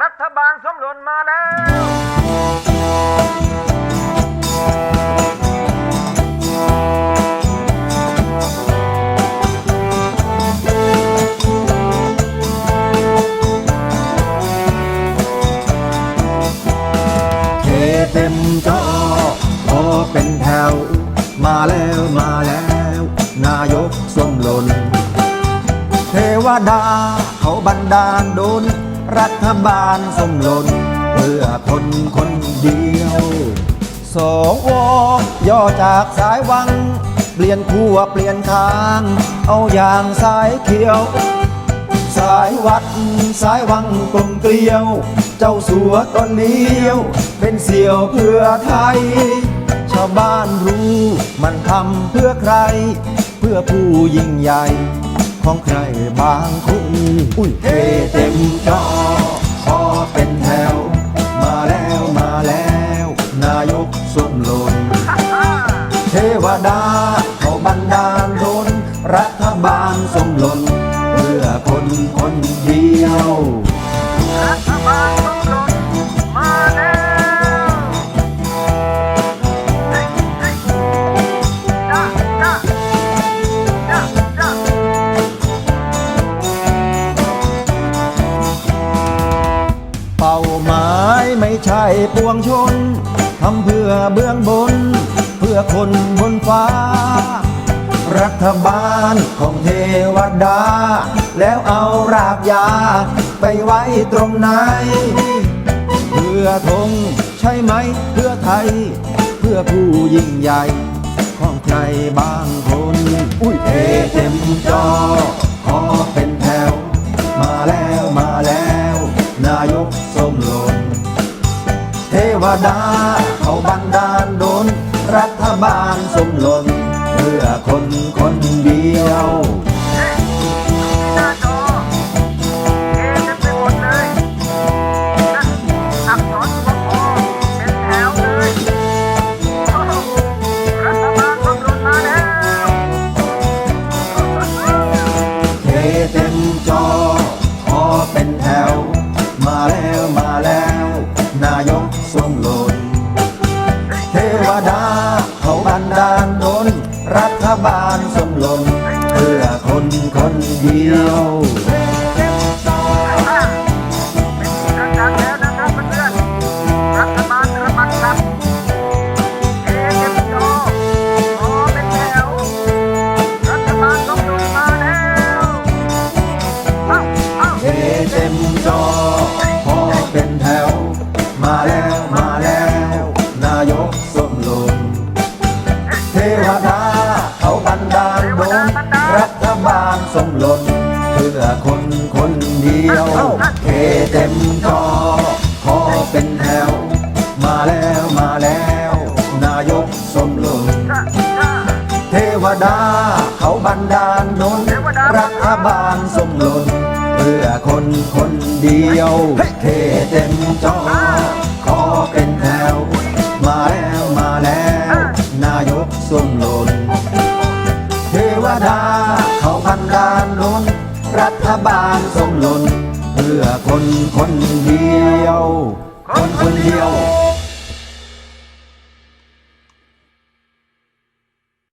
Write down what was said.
รัฐบาลสมรนมาแล้ว เทเต็มจอพอเป็นแถว มาแล้วมาแล้ว นายกส้มหล่น เทวดาเขาบันดาลโดน รัฐบาลสมหล่นเพื่อคนคนเดียวสอย่อจากสายวัง เปลี่ยนขั้วเปลี่ยนทาง เอาอย่างสายเขียว สายวัดสายวังกลมเกลียว เจ้าสัวก็เลี้ยว เป็นเสี่ยวเพื่อไทย ชาวบ้านรู้มันทำเพื่อใคร เพื่อผู้ยิ่งใหญ่ ของใครบางคนอุ้ยเทเต็มจอพอเป็นแถว มาแล้วมาแล้ว นายกส้มหล่นเทวดาเขาบันดาลโดนรัฐบาลสมหล่นเพื่อคนคนเดียวรัฐบาล ใช่ปวงชน ทำเพื่อเบื้องบน เพื่อคนบนฟ้า รัฐบาลของเทวดา แล้วเอารากยา ไปไว้ตรงไหน เพื่อธงใช่ไหม เพื่อไทย เพื่อผู้ยิ่งใหญ่ ของใครบางคน อุ้ยเทเต็มจอ ดา เขาบันดาลโดน รัฐบาลสมหล่นเพื่อคนคนเดียวเฮ้ยหน้าจอเตมโอ้โหรัฐบาลสมรนมาแล้วเทเต็มจอ ทรงหล่นเทวดาเขาบันดาลโดนรัฐบาลสมหล่นเพื่อคนคนเดียว มาแล้วมาแล้ว นายกสมหล่นเทวดาเขาบันดาลโดนรัฐบาลสมหล่นเพื่อคนคนเดียวเทเต็มจอพอเป็นแถวมาแล้วมาแล้ว นายกสมหล่นจ้าจ้าเทวดาเขาบันดาลโดนรัฐบาลสมหล่นเพื่อคนคนเดียวเทเต็มจอ วดา เขาพันดาลโดนรัฐบาลสมหล่นเพื่อคนคนเดียว คนคนเดียว